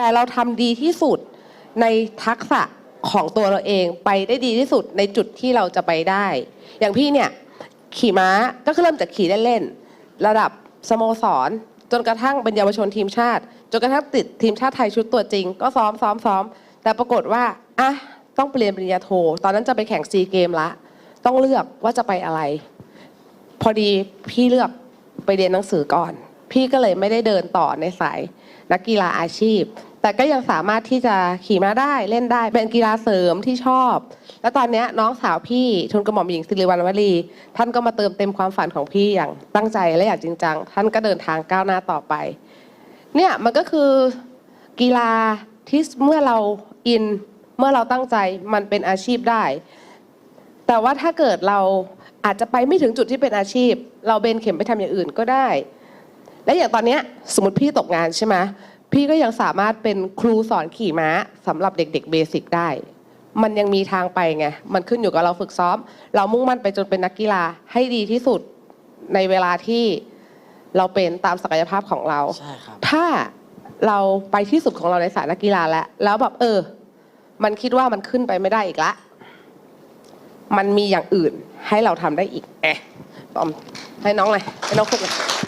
แต่เราทำดีที่สุดในทักษะของตัวเราเองไปได้ดีที่สุดในจุดที่เราจะไปได้ อย่างพี่เนี่ยขี่ม้าก็คือเริ่มจากขี่เล่นๆระดับสโมสร จนกระทั่งเป็นเยาวชนทีมชาติ จนกระทั่งติดทีมชาติไทยชุดตัวจริง ก็ซ้อมซ้อมซ้อมแต่ปรากฏว่าอะต้องไปเรียนปริญญาโท ตอนนั้นจะไปแข่งซีเกมละ ต้องเลือกว่าจะไปอะไร พอดีพี่เลือกไปเรียนหนังสือก่อน พี่ก็เลยไม่ได้เดินต่อในสายนักกีฬาอาชีพ แต่ก็ยังสามารถที่จะขี่ม้าได้เล่นได้เป็นกีฬาเสริมที่ชอบ แล้วตอนเนี้ยน้องสาวพี่ทุนกระหม่อมหญิงสิริวัณวลีท่านก็มาเติมเต็มความฝันของพี่อย่างตั้งใจและอย่างจริงจังท่านก็เดินทางก้าวหน้าต่อไป เนี่ยมันก็คือกีฬาที่เมื่อเราอินเมื่อเราตั้งใจมันเป็นอาชีพได้ แต่ว่าถ้าเกิดเราอาจจะไปไม่ถึงจุดที่เป็นอาชีพ เราเบนเข็มไปทำอย่างอื่นก็ได้ และอย่างตอนเนี้ยสมมติพี่ตกงานใช่ไหม พี่ก็ยังสามารถเป็นครูสอนขี่ม้าสำหรับเด็กๆเบสิกได้ มันยังมีทางไปไง มันขึ้นอยู่กับเราฝึกซ้อม เรามุ่งมั่นไปจนเป็นนักกีฬาให้ดีที่สุดในเวลาที่เราเป็นตามศักยภาพของเรา ใช่ครับ ถ้าเราไปที่สุดของเราในสายนักกีฬาแล้ว แล้วแบบเออ มันคิดว่ามันขึ้นไปไม่ได้อีกละ มันมีอย่างอื่นให้เราทำได้อีกแอะปอมให้น้องเลยให้น้องฝึกเลย